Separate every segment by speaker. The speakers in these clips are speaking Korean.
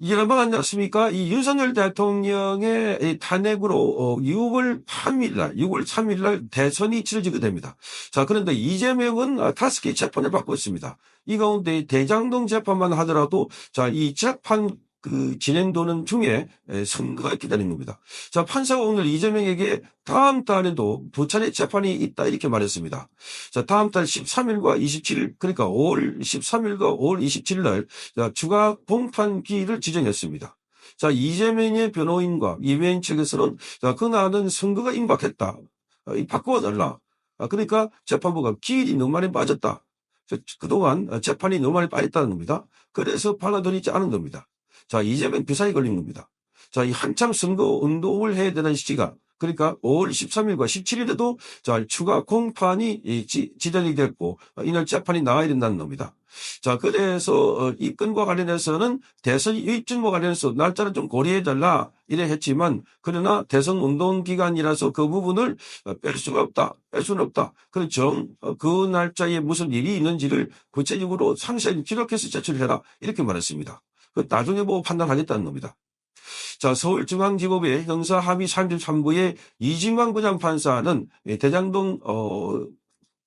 Speaker 1: 이게 넘어갔지 않습니까? 이 윤석열 대통령의 이 탄핵으로 어, 6월 3일 날, 6월 3일 날 대선이 치러지게 됩니다. 자, 그런데 이재명은 아, 다섯 개 재판을 받고 있습니다. 이 가운데 대장동 재판만 하더라도 자, 이 재판 그 진행도는 중에 에, 선거가 기다리는 겁니다. 자, 판사가 오늘 이재명에게 다음 달에도 두 차례 재판이 있다 이렇게 말했습니다. 자, 다음 달 13일과 27일, 그러니까 5월 13일과 5월 27일 날 자, 추가 공판기를 지정했습니다. 자, 이재명의 변호인과 이재명 측에서는 자, 그날은 선거가 임박했다. 어, 이 바꿔달라. 아, 그러니까 재판부가 기일이 너무 많이 빠졌다. 저- 그동안 재판이 너무 많이 빠졌다는 겁니다. 그래서 받아들이지 않은 겁니다. 자, 이재명 비사에 걸린 겁니다. 자, 이 한참 선거 운동을 해야 되는 시기가 그러니까 5월 13일과 17일에도 자, 추가 공판이 이 지, 지정이 됐고 어, 이날 재판이 나와야 된다는 겁니다. 자, 그래서 어, 이 건과 관련해서는 대선 일정과 관련해서 날짜를 좀 고려해 달라 이래 했지만 그러나 대선 운동 기간이라서 그 부분을 어, 뺄 수가 없다. 뺄 수는 없다. 그 정, 어, 그 날짜에 무슨 일이 있는지를 구체적으로 상세히 기록해서 제출해라. 이렇게 말했습니다. 그 나중에 보고 판단하겠다는 겁니다. 자, 서울중앙지법의 형사합의 33부의 이진광 부장 판사는 대장동, 어,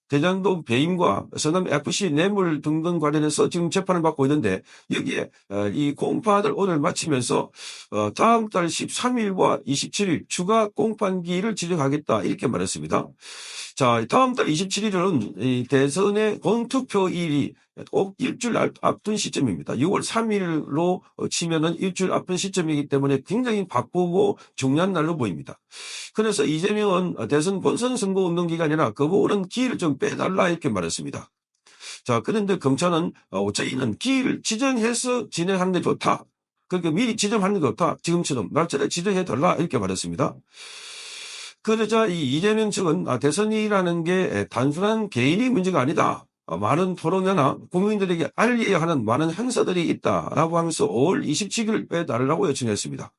Speaker 1: 대장동 배임과 서남 FC 뇌물 등등 관련해서 지금 재판을 받고 있는데 여기에 어, 이 공판을 오늘 마치면서 어, 다음 달 13일과 27일 추가 공판기를 지정하겠다 이렇게 말했습니다. 자, 다음 달 27일은 이 대선의 공투표일이 꼭 일주일 앞- 앞둔 시점입니다. 6월 3일로 치면은 일주일 앞둔 시점이기 때문에 굉장히 바쁘고 중요한 날로 보입니다. 그래서 이재명은 대선 본선 선거 운동 기간이나 그 부분은 기일을 좀 빼달라 이렇게 말했습니다. 자, 그런데 검찰은 어, 저희는 기일 지정해서 진행하는 게 좋다. 그러니까 미리 지정하는 게 좋다. 지금처럼 날짜를 지정해 달라 이렇게 말했습니다. 그러자 이 이재명 측은 아, 대선이라는 게 단순한 개인이 문제가 아니다. 어, 많은 토론회나 국민들에게 알려야 하는 많은 행사들이 있다라고 하면서 5월 27일 빼달라고 요청했습니다.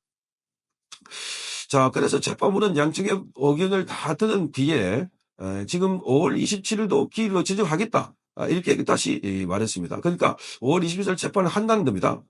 Speaker 1: 자, 그래서 재판부는 양측의 의견을 다 들은 뒤에 에, 지금 5월 27일도 기일로 지정하겠다. 아, 이렇게 다시 이, 말했습니다. 그러니까 5월 22일 재판을 한다는 겁니다.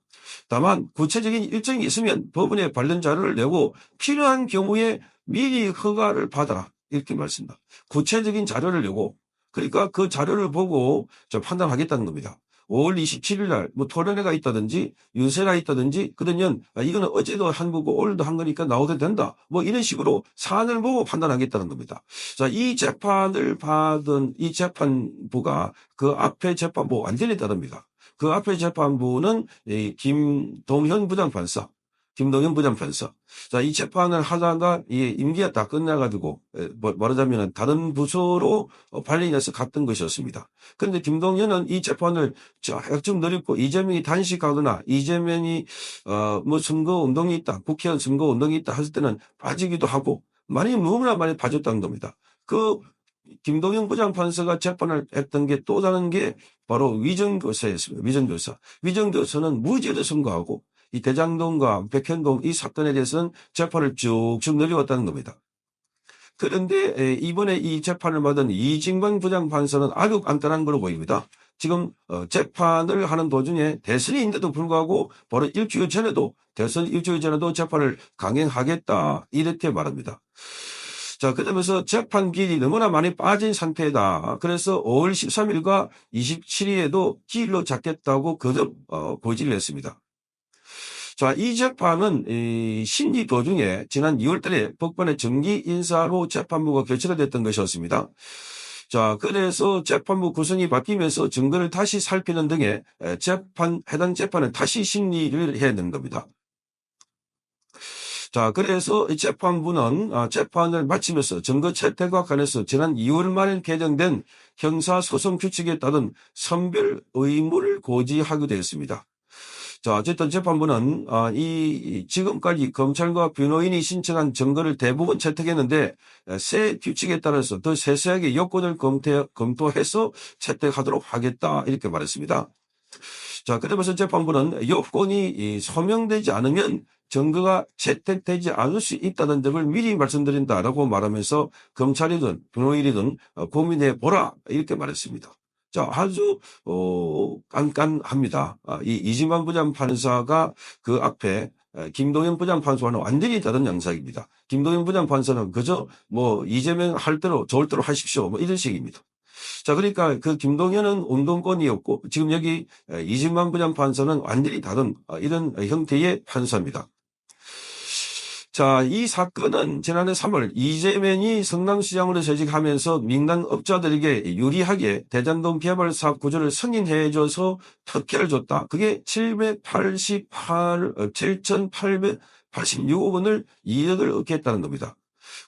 Speaker 1: 다만 구체적인 일정이 있으면 법원에 관련 자료를 내고 필요한 경우에 미리 허가를 받아라. 이렇게 말씀니다 구체적인 자료를 내고 그러니까 그 자료를 보고 저 판단하겠다는 겁니다. 5월 27일 날 뭐 토론회가 있다든지 유세가 있다든지 그러면 아, 이거는 어제도 한 거고 오늘도 한 거니까 나오도 된다. 뭐 이런 식으로 사안을 보고 판단하겠다는 겁니다. 자, 이 재판을 받은 이 재판부가 그 앞에 재판부 완전히 다릅니다. 그 앞에 재판부는 이 김동현 부장판사, 김동현 부장판사. 자, 이 재판을 하다가 이 임기가 다 끝나가지고 에, 뭐 말하자면 다른 부서로 어, 발령해서 갔던 것이었습니다. 그런데 김동현은 이 재판을 좀 늘렸고 이재명이 단식하거나 이재명이 어뭐 선거 운동이 있다, 국회의원 선거 운동이 있다 했을 때는 빠지기도 하고 많이 너무나 많이 빠졌다는 겁니다. 그 김동현 부장판사가 재판을 했던 게 또 다른 게 바로 위정교사였습니다. 위정교사. 위정교사는 무죄를 선고하고 이 대장동과 백현동 이 사건에 대해서는 재판을 쭉쭉 늘려왔다는 겁니다. 그런데 에, 이번에 이 재판을 받은 이진광 부장 판사는 아주 간단한 걸로 보입니다. 지금 어, 재판을 하는 도중에 대선인데도 불구하고 바로 일주일 전에도 대선 일주일 전에도 재판을 강행하겠다 이렇게 말합니다. 자, 그러면서 재판 기일이 너무나 많이 빠진 상태다. 그래서 5월 13일과 27일에도 기일로 잡겠다고 거듭 어, 고지를 했습니다. 자, 이 재판은 이 심리 도중에 지난 2월달에 법관의 정기 인사로 재판부가 교체가 됐던 것이었습니다. 자, 그래서 재판부 구성이 바뀌면서 증거를 다시 살피는 등의 에, 재판 해당 재판은 다시 심리를 해야 되는 겁니다. 자, 그래서 이 재판부는 아, 재판을 마치면서 증거 채택과 관해서 지난 2월 말에 개정된 형사소송 규칙에 따른 선별 의무를 고지하게 되었습니다. 자, 어쨌든 재판부는 아, 이 지금까지 검찰과 변호인이 신청한 증거를 대부분 채택했는데 새 규칙에 따라서 더 세세하게 요건을 검토, 검토해서 채택하도록 하겠다 이렇게 말했습니다. 자, 그러면서 재판부는 요건이 이 소명되지 않으면 증거가 채택되지 않을 수 있다는 점을 미리 말씀드린다라고 말하면서 검찰이든 변호인이든 어, 고민해 보라 이렇게 말했습니다. 자, 아주, 어, 깐깐합니다. 아, 이 이지만 부장판사가 그 앞에 에, 김동연 부장판사와는 완전히 다른 양상입니다. 김동연 부장판사는 그저 뭐 이재명 할 대로 좋을 대로 하십시오. 뭐 이런 식입니다. 자, 그러니까 그 김동연은 운동권이었고 지금 여기 에, 이진만 부장판사는 완전히 다른 어, 이런 형태의 판사입니다. 자, 이 사건은 지난해 3월 이재명이 성남시장으로 재직하면서 민간 업자들에게 유리하게 대장동 개발 사업 구조를 승인해줘서 특혜를 줬다. 그게 788, 7,886억 원을 이득을 얻게 했다는 겁니다.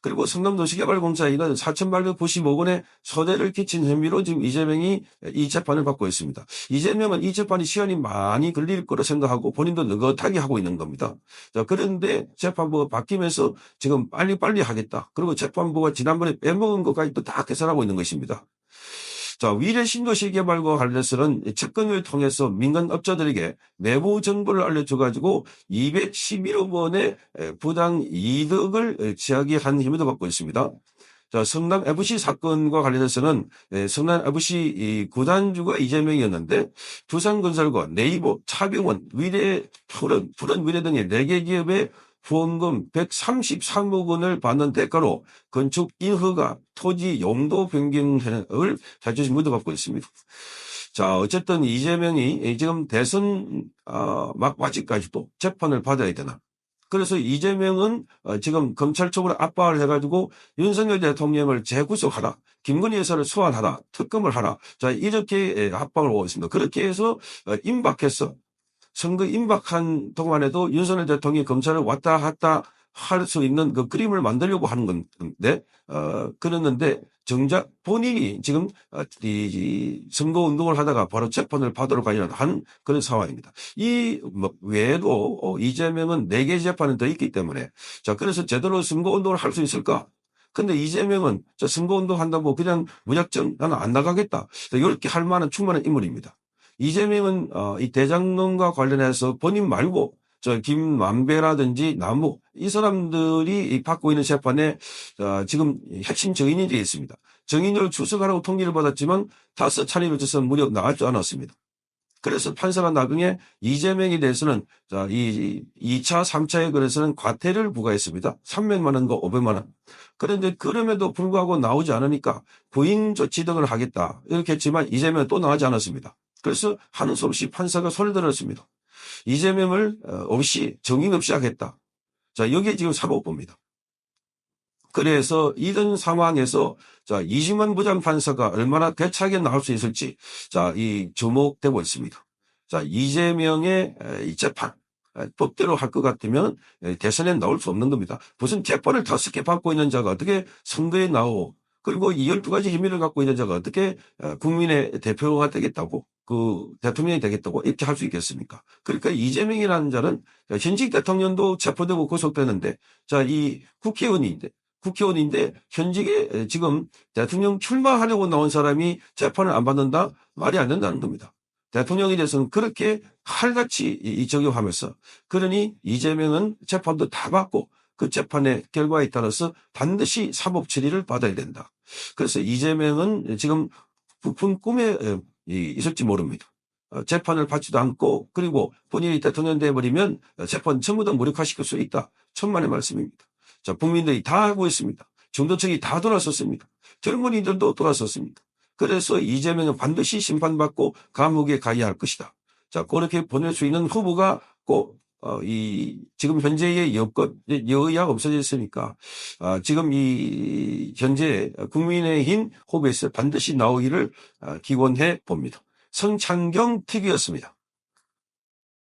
Speaker 1: 그리고 성남도시개발공사에는 4,895원의 손해를 끼친 혐의로 지금 이재명이 이 재판을 받고 있습니다. 이재명은 이 재판이 시간이 많이 걸릴 거로 생각하고 본인도 느긋하게 하고 있는 겁니다. 자, 그런데 재판부가 바뀌면서 지금 빨리빨리 하겠다. 그리고 재판부가 지난번에 빼먹은 것까지 또 다 계산하고 있는 것입니다. 자, 위례 신도시 개발과 관련해서는 채권을 통해서 민간 업자들에게 내부 정보를 알려줘가지고 211억 원의 부당 이득을 취하게 한 혐의도 받고 있습니다. 자, 성남 FC 사건과 관련해서는 성남 FC 구단주가 이재명이었는데 두산건설과 네이버, 차병원, 위례, 푸른, 푸른 위례 등의 4개 기업의 후원금 133억 원을 받는 대가로 건축 인허가 토지 용도 변경을 자주시 묻어받고 있습니다. 자, 어쨌든 이재명이 지금 대선 어, 막바지까지도 재판을 받아야 되나. 그래서 이재명은 어, 지금 검찰 쪽으로 압박을 해가지고 윤석열 대통령을 재구속하라. 김건희 여사를 소환하라. 특검을 하라. 자, 이렇게 압박을 오고 있습니다. 그렇게 해서 어, 임박해서 선거 임박한 동안 에도 윤석열 대통령이 검찰을 왔다 갔다 할 수 있는 그 그림을 만들려고 하는 건데, 어, 그랬는데, 정작 본인이 지금 어, 이 선거 운동을 하다가 바로 재판을 받으러 가려는 한 그런 상황입니다. 이뭐 외에도 어, 이재명은 네 개 재판이 더 있기 때문에 자 그래서 제대로 선거 운동을 할 수 있을까? 근데 이재명은 저 선거 운동 한다고 그냥 무작정 나는 안 나가겠다. 이렇게 할 만한 충분한 인물입니다. 이재명은 어, 이 대장동과 관련해서 본인 말고 저 김만배라든지 남욱 이 사람들이 받고 있는 재판에 어, 지금 핵심 증인이 되어 있습니다. 증인을 출석하라고 통지를 받았지만 다섯 차례를 쳐서 무려 나갈지 않았습니다. 그래서 판사가 나중에 이재명에 대해서는 자, 이 2차, 3차에 그래서는 과태를 부과했습니다. 300만 원과 500만 원. 그런데 그럼에도 불구하고 나오지 않으니까 부인 조치 등을 하겠다. 이렇게 했지만 이재명은 또 나가지 않았습니다. 그래서 하는 수 없이 판사가 손을 들었습니다. 이재명을 어, 없이 정인 없이 하겠다. 자, 여기에 지금 사법부입니다. 그래서 이런 상황에서 자, 이승만 부장 판사가 얼마나 대차게 나올 수 있을지 자, 이 주목되고 있습니다. 자, 이재명의 이 재판 법대로 할 것 같으면 대선에 나올 수 없는 겁니다. 무슨 재판을 다섯 개 받고 있는 자가 어떻게 선거에 나오 그리고 이 12가지 혐의를 갖고 있는 자가 어떻게 어, 국민의 대표가 되겠다고 그 대통령이 되겠다고 이렇게 할 수 있겠습니까? 그러니까 이재명이라는 자는 현직 대통령도 체포되고 구속되는데 자, 이 국회의원인데 국회의원인데 현직에 지금 대통령 출마하려고 나온 사람이 재판을 안 받는다? 말이 안 된다는 겁니다. 대통령에 대해서는 그렇게 칼같이 적용하면서 그러니 이재명은 재판도 다 받고 그 재판의 결과에 따라서 반드시 사법 처리를 받아야 된다. 그래서 이재명은 지금 부푼 꿈에 있을지 모릅니다. 어, 재판을 받지도 않고 그리고 본인이 대통령 돼버리면 재판 전부 다 무력화시킬 수 있다. 천만의 말씀입니다. 자, 국민들이 다 알고 있습니다. 중도층이 다 돌아섰습니다. 젊은이들도 돌아섰습니다. 그래서 이재명은 반드시 심판받고 감옥에 가야 할 것이다. 자, 그렇게 보낼 수 있는 후보가 꼭 어, 이, 지금 현재의 여건, 여야가 없어졌으니까, 아, 지금 이, 현재 국민의힘 후보에서 반드시 나오기를 아, 기원해 봅니다. 성창경 TV였습니다.